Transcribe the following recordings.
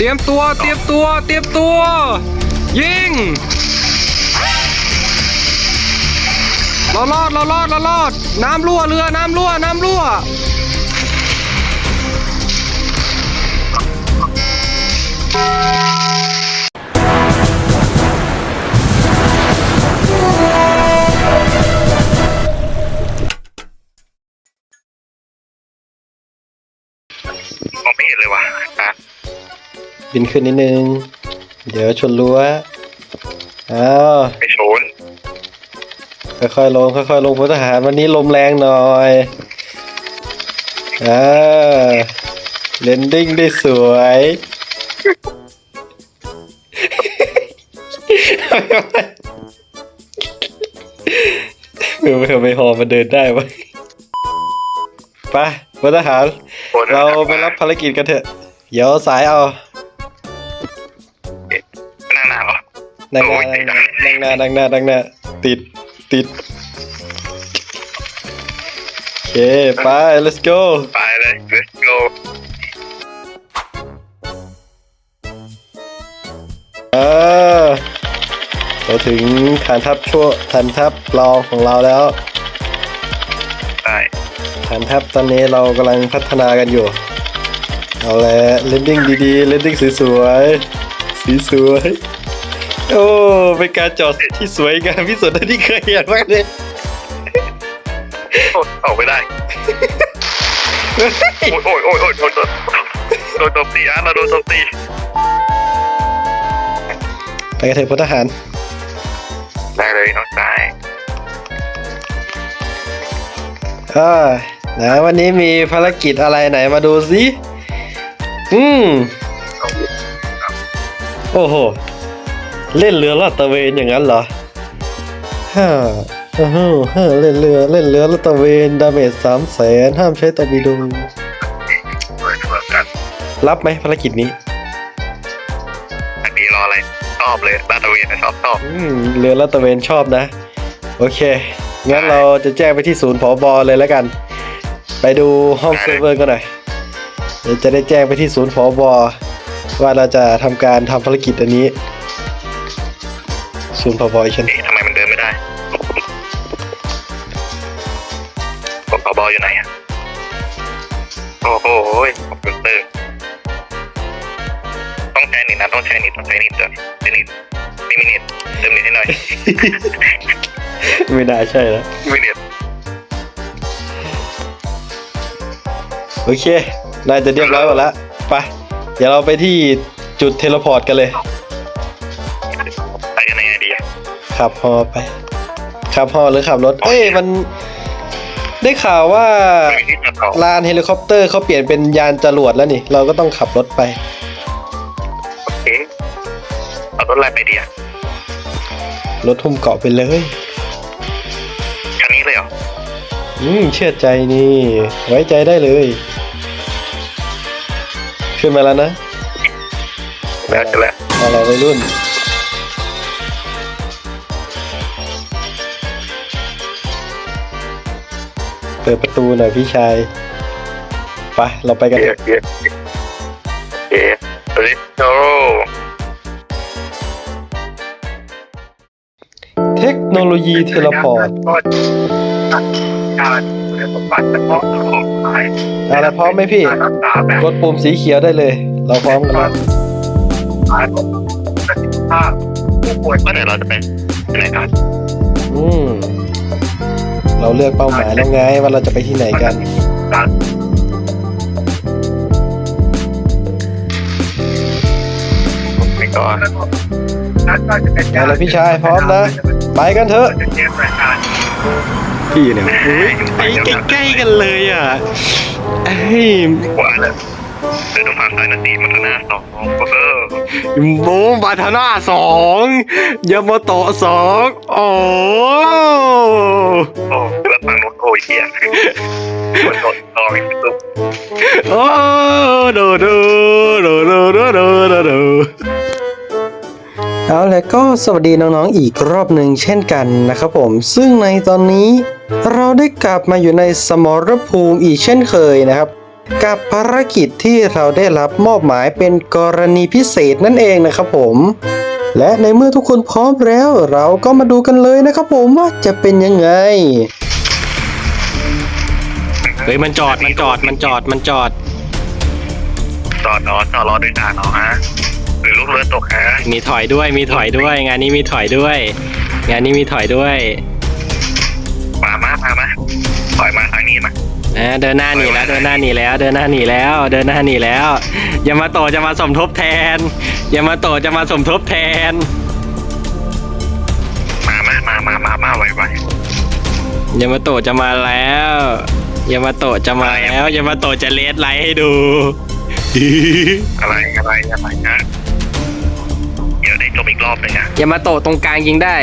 เตรียมตัว เตรียมตัว เตรียมตัว ยิง เรารอด เรารอด เรารอด น้ำรั่วเรือ น้ำรั่ว น้ำรั่วม บินขึ้นนิดนึง เดี๋ยวชนรั้วอ้าวไปชนค่อยๆลงค่อยๆลงพลทหารวันนี้ลมแรงหน่อยอ่าเลนดิ้งได้สวยเออไม่ไม่พอมาเดินได้วะไปพลทหารคนเราไปรับภารกิจกันเถอะ เดี๋ยวสายเอา นั่งหโอ้น้ายนั่งหน้านั่งหน้านั่งหน้าติดติดโอเคไป let's go ไปเลย let's go อ่าเราถึงฐานทัพชั่วฐานทัพรองของเราแล้วได้ฐานทัพตอนนี้เรากำลังพัฒนากันอยู่ เอาละเลนดิ้งดีๆเลนดิ้งสวยๆสีสวย โอ้เป็นการจอดที่สวยงามที่สุดที่เคยเห็นมากเลยโอ้ออกไม่ได้ โอ้ยโอ้ยโอ้ยโอ้ยโดนโดนโดนโจมตีอะเราโดนโจมตีไปกันเถอะพลทหาร ได้เลยน้องชายอ่านะวันนี้มีภารกิจอะไรไหนมาดูสิ อืม โอ้โห เล่นเรือลาดตระเวนอย่างนั้นเหรอฮ่าโอ้โหฮ่าเล่นเรือเล่นเรือลาดตระเวนดาเมจสามแสนห้ามใช้ตอร์ปิโดเปิดเปิดกันรับไหมภารกิจนี้ อันนี้รออะไรชอบเลยลาดตระเวนนะชอบชอบอืมเรือลาดตระเวนชอบนะ โอเค งั้นเราจะแจ้งไปที่ศูนย์ผอบอเลยแล้วกัน ไปดูห้องเซิร์ฟเวอร์กันหน่อยเดี๋ยวจะได้แจ้งไปที่ศูนย์ผอบอว่าเราจะทำการทำภารกิจอันนี้ ศูนย์ผอบอฉันเอ๊ะทำไมมันเดินไม่ได้ผมขอบออยู่ไหนอะโอ้โหคอมพิวเตอร์ต้องใช้นิดนะต้องใช้นิดต้องใช้นิดด้วยใช้นิดไม่มีนิดเติมนิดให้หน่อยไม่น่าใช่แล้วไม่นิดโอเค น่าจะเรียบร้อยหมดแล้วไป เดี๋ยวเราไปที่จุดเทเลพอร์ตกันเลย ขับฮอไป ขับฮอหรือขับรถ เอ้ยมันได้ข่าวว่าไม่มีที่จอดต่อลานเฮลิคอปเตอร์เขาเปลี่ยนเป็นยานจรวดแล้วนี่ เราก็ต้องขับรถไป โอเคเอารถอะไรไปดีอะรถทุ่มเกาะไปเลยคันนี้เลยเหรอ อืมเชื่อใจนี่ ไว้ใจได้เลย ขึ้นมาแล้วนะแล้วจะแล้วอะไรวัยรุ่น ปิดประตูหน่อยพี่ชายไปเราไปกันเกีเถยอะร์เกียร์เกียร์ let's go เทคโนโลยีเทเลพอร์ตการสมบัติเฉพาะของขายอะไรพร้อมไหมพี่การรักษาแบบกดปุ่มสีเขียวได้เลย เราพร้อมกันแล้วขายของประสิทธิภาพผู้ป่วยเมื่อไหร่เราจะไปที่ไหนกันอืม เราเลือกเป้าหมายแล้วไงว่าเราจะไปที่ไหนกันการไปก่อนเอาละพี่ชายพร้อมนะ ไปกันเถอะพี่เนี่ยไปใกล้ๆกันเลยอะเอ้ยขวาเลย เดินตรงทางซ้ายนาทีมันข้างหน้าสองโปเตอร์โมบาทาน่าสองยามาโตะสองโอ้โอ้แล้วฝั่งโน้นโอ้ยเฮียคนโดนตองอีกตุ๊บโอ้โดโดโดโดโดโดโดโดเอาแล้วก็สวัสดีน้องๆอีกรอบหนึ่งเช่นกันนะครับผม ซึ่งในตอนนี้เราได้กลับมาอยู่ในสมรภูมิอีกเช่นเคยนะครับ กับภารกิจที่เราได้รับมอบหมายเป็นกรณีพิเศษนั่นเองนะครับผม และในเมื่อทุกคนพร้อมแล้ว เราก็มาดูกันเลยนะครับผมว่าจะเป็นยังไง เฮ้ยมันจอดมันจอดมันจอดมันจอด จอดรอจอดรอด้วยกันเนาะฮะหรือลูกเรือตกฮะมีถอยด้วยมีถอยด้วย งานนี้มีถอยด้วย งานนี้มีถอยด้วย มามามามาถอยมาทางนี้มา อ่าเดินหน้าหนีแล้วเดินหน้าหนีแล้ว เดินหน้าหนีแล้ว เดินหน้าหนีแล้วยามาโตะจะมาสมทบแทนยามาโตะจะมาสมทบแทน มามามามามามาไวไวยามาโตะจะมาแล้วยามาโตะจะมาแล้วยามาโตะจะเลสไลท์ให้ดู อะไรอะไรอะไรฮะเดี๋ยวได้จบอีกรอบหนึ่งอะยามาโตะตรงกลางยิงได้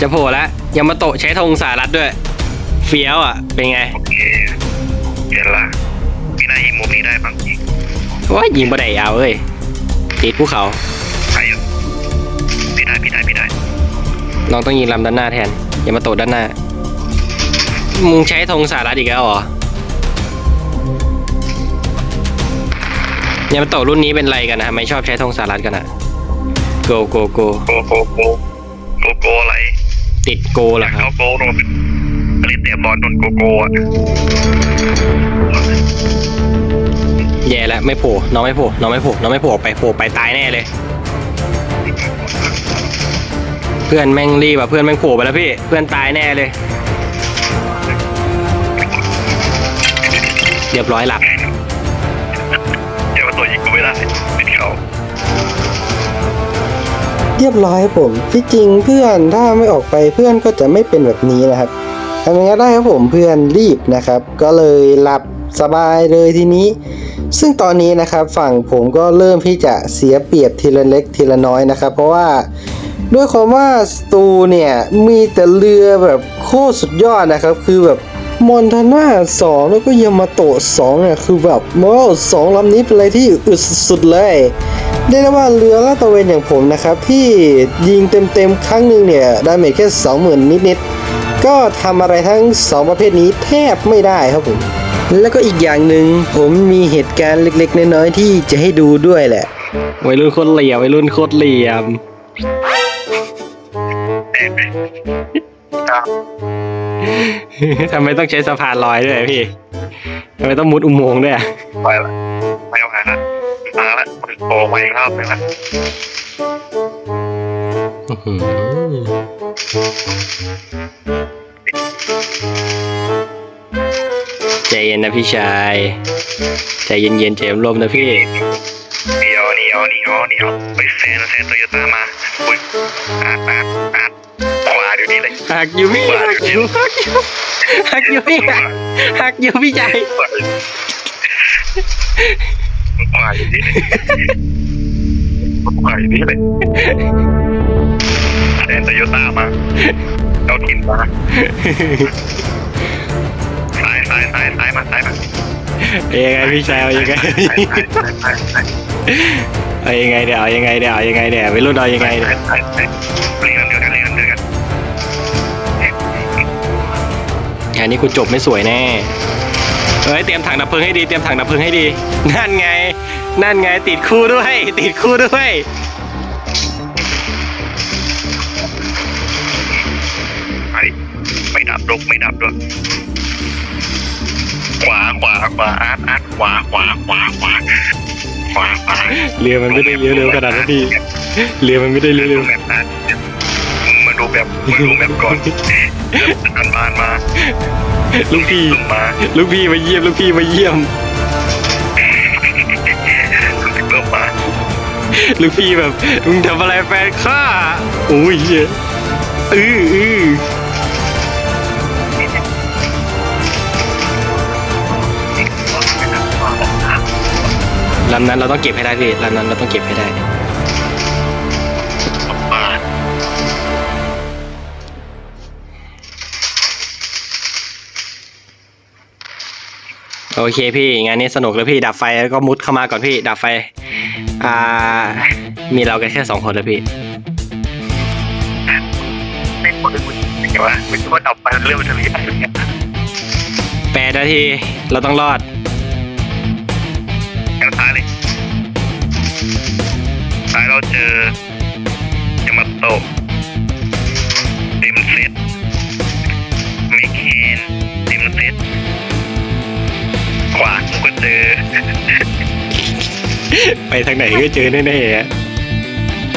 จะโผล่แล้วยามาโตะใช้ธงสหรัฐด้วย เฟี้ยวอะ เป็นไงโอเคเห็นละพี่นายยิงมุมนี้ได้บ้างว่ายิงบ่ได้เอาเอ้ยติดภูเขาใครอยู่พี่ได้พี่ได้พี่ได้น้องต้องยิงลำด้านหน้าแทนยามาโตะด้านหน้า มึงใช้ธงสหรัฐอีกแล้วเหรอ ยามาโตะรุ่นนี้เป็นไรกันนะทำไมชอบใช้ธงสหรัฐกันอะโกโกโกโกโกโกโกโกอะไร ติดโกเหรอคเขารับโกโดนเล่น เตะบอลโดนโกโกอะแย่แล้วไม่โผล่น้องไม่โผล่น้องไม่โผล่น้องไม่โผล่ไปโผล่ไปตายแน่เลย เพื่อนแม่งรีบอะเพื่อนแม่งโผล่ไปแล้วพี่ เพื่อนตายแน่เลย เรียบร้อยหลับเดี๋ยวตัวยิงกูไม่ได้ติดเขาเรียบร้อยครับผมที่จริงเพื่อนถ้าไม่ออกไปเพื่อนก็จะไม่เป็นแบบนี้นะครับ ทำยังไงได้ครับผมเพื่อนรีบนะครับ ก็เลยหลับสบายเลยทีนี้ ซึ่งตอนนี้นะครับฝั่งผมก็เริ่มที่จะเสียเปรียบทีละเล็กทีละน้อยนะครับ เพราะว่าด้วยความว่าสตูเนี่ยมีแต่เรือแบบโคตรสุดยอดนะครับ คือแบบมอนทาน่าสองแล้วก็ยามาโตะสองเนี่ยคือแบบว้าวสองลำนี้เป็นอะไรที่อึดสุดเลยเรียกได้ว่าเรือลาดตะเวนอย่างผมนะครับ ที่ยิงเต็มๆครั้งหนึ่งเนี่ยดาเมจแค่สองหมื่นนิดๆ ก็ทำอะไรทั้งสองประเภทนี้แทบไม่ได้ครับผม แล้วก็อีกอย่างหนึ่งผมมีเหตุการณ์เล็กๆน้อยๆที่จะให้ดูด้วยแหละ วัยรุ่นโคตรเหลี่ยมวัยรุ่นโคตรเหลี่ยม ครับทำไมต้องใช้สะพานลอยด้วยพี่ทำไมต้องมุดอุโมงค์ด้วยอะไปละไม่เอาหาละมาละโตมาอีกรอบหนึงละอื้อหือ ใจเย็นนะพี่ชาย ใจเย็นๆใจลมๆนะพี่ เดียวเดียวเดียวเดียวไปแซนแซนโตโยต้ามาอุ้ยอาดอาดอาดขวาเดี๋ยวนี้เลยหักอยู่พี่หักอยู่หักอยู่หักอยู่พี่หักอยู่พี่ใจขวาขวาอยู่นี่เลยขวาอยู่นี่เลยแซนโตโยต้ามา เจ้าถิ่นมาซ้ายซ้ายซ้ายซ้ายมาซ้ายมาเอายังไงพี่ชายเอายังไงซ้ายซ้ายซ้ายซ้ายซ้ายเอายังไงเดี๋ยวเอายังไงเดี๋ยวเอายังไงเดี๋ยวไม่รู้เอายังไงเดี๋ยวใช่ใช่เรียนเดียวกันเรียนเดียวกันงานนี้กูจบไม่สวยแน่เฮ้ยเตรียมถังดับเพลิงให้ดีเตรียมถังดับเพลิงให้ดี นั่นไง นั่นไงติดคู่ด้วย ติดคู่ด้วย ดับลกไม่ดับด้วย ขวาขวาขวาอาร์ตอาร์ตขวาขวาขวาขวาขวาขวาเรือมันไม่ได้เลี้ยวเร็วขนาดนั้นพี่เรือมันไม่ได้เลี้ยวเร็วแบบนั้นมาดูแบบมาดูแบบก่อนอันบานมาลูกพี่ลงมาลูกพี่มาเยี่ยมลูกพี่มาเยี่ยมเริ่มมาลูกพี่แบบมึงทำอะไรแฟนข้าโอ้ยเอออือ ลำนั้นเราต้องเก็บให้ได้พี่ลำนั้นเราต้องเก็บให้ได้ มาโอเคพี่งานนี้สนุกเลยพี่ดับไฟแล้วก็มุดเข้ามาก่อนพี่ดับไฟ อ่า มีเรากันแค่สองคนแล้วพี่ไม่คนเลยมึงอย่างว่าไม่คิดว่าดับไปเรื่องมันจะมีอะไรเนี่ยแปดนาทีเราต้องรอด จอยามาโตะเต็มเซตเมคเคนเต็มเซตขวากูก็เจอ ไปทางไหนก็เจอแน่ๆอะ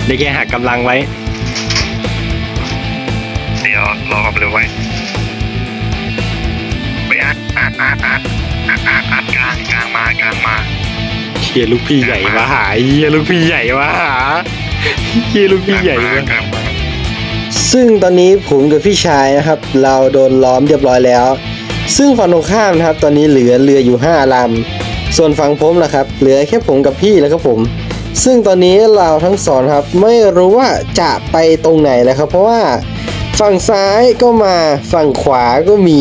ได้แค่หักกำลังไว้ เดี๋ยวรอเลยไว้ไปอัดอัดอัดอัดอัดอัดอัดกลางกลางมากลางมา เฮียลูกพี่ใหญ่มาหาเฮียลูกพี่ใหญ่มาหาเฮียลูกพี่ใหญ่มากลางมาซึ่งตอนนี้ผมกับพี่ชายนะครับ เราโดนล้อมเรียบร้อยแล้ว ซึ่งฝั่งตรงข้ามนะครับ ตอนนี้เหลือเรืออยู่5ลำส่วนฝั่งผมนะครับ เหลือแค่ผมกับพี่แล้วครับผม ซึ่งตอนนี้เราทั้งสองครับ ไม่รู้ว่าจะไปตรงไหนแล้วครับ เพราะว่าฝั่งซ้ายก็มาฝั่งขวาก็มี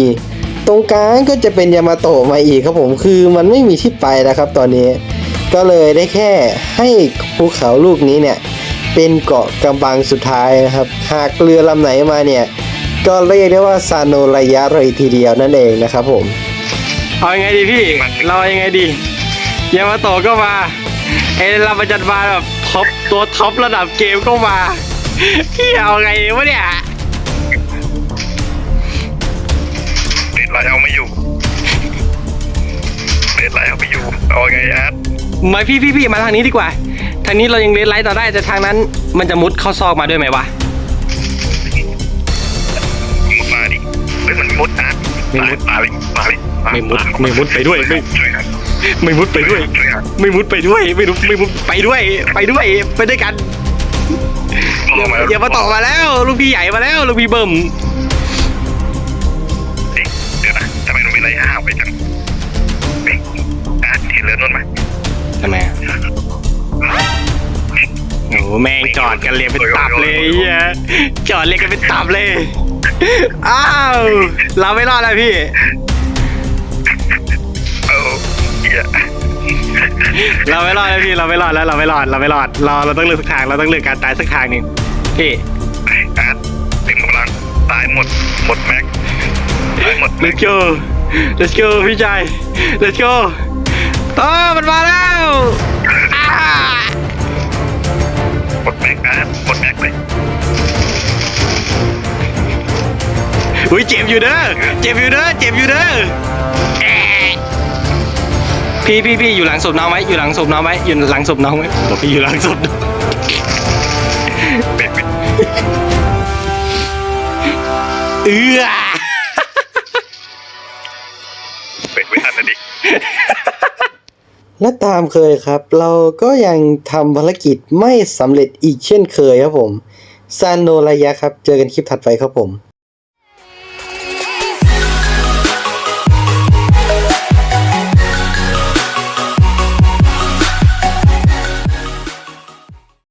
ตรงกลางก็จะเป็นยามาโตะมาอีกครับผมคือมันไม่มีที่ไปแล้วครับ ตอนนี้ ก็เลยได้แค่ให้ภูเขาลูกนี้เนี่ยเป็นเกาะกำบังสุดท้ายนะครับ หากเรือลำไหนมาเนี่ย ก็เรียกได้ว่าซาโนระยะเลยทีเดียวนั่นเองนะครับผม เอายังไงดีพี่ เราเอายังไงดียามาโตะก็มาไอ้เราประจันบานแบบท็อปตัวท็อประดับเกมก็มาพี่เอาไงวะเนี่ยเด็ดไรเอาไม่อยู่เด็ดไรเอาไม่อยู่ เอาไงอัด มาพี่พี่พี่มาทางนี้ดีกว่า ทางนี้เรายังเลนไลท์ต่อได้แต่ทางนั้น มันจะมุดเข้าซอกมาด้วยไหมวะมุดมาดิเฮ้ยมันมุดอัดไม่มุดมาเลยมาเลยไม่มุดไม่มุดไปด้วยไม่ช่วยกันไม่มุดไปด้วยช่วยกันไม่มุดไปด้วย ไม่มุดไม่มุดไปด้วย ไปด้วยไปด้วยกันรอมาอย่ามาต่อมาแล้ว ลูกพี่ใหญ่มาแล้ว ลูกพี่เบิ่ม ทำไมอะโอ้แม่งจอดกันเรียงเป็นตับเลยไอ้เฮียจอดเรียงกันเป็นตับเลย อ้าวเราไม่รอดแล้วพี่เออเหี้ยเราไม่รอดแล้วพี่เราไม่รอดแล้วเราไม่รอดเราไม่รอดเราเราต้องเลือกสักทางเราต้องเลือกการตายสักทางหนึ่งพี่อัดเต็มกำลังตายหมดหมดแม็กตายหมดแม็ก let's go let's go พี่ชาย let's go ต่อมันมาแล้วอ้าหมดแม็กอัดหมดแม็กเลยอุ้ยเจ็บอยู่เด้อเจ็บอยู่เด้อเจ็บอยู่เด้อแอะพี่พี่พี่อยู่หลังศพน้องไว้อยู่หลังศพน้องไว้อยู่หลังศพน้องไว้บอกพี่อยู่หลังศพน้องเบรกไม่เอื้อเบรกไม่ทันนะดิ และตามเคยครับ เราก็ยังทำภารกิจไม่สำเร็จอีกเช่นเคยครับผมซานโนระยะครับ เจอกันคลิปถัดไปครับผม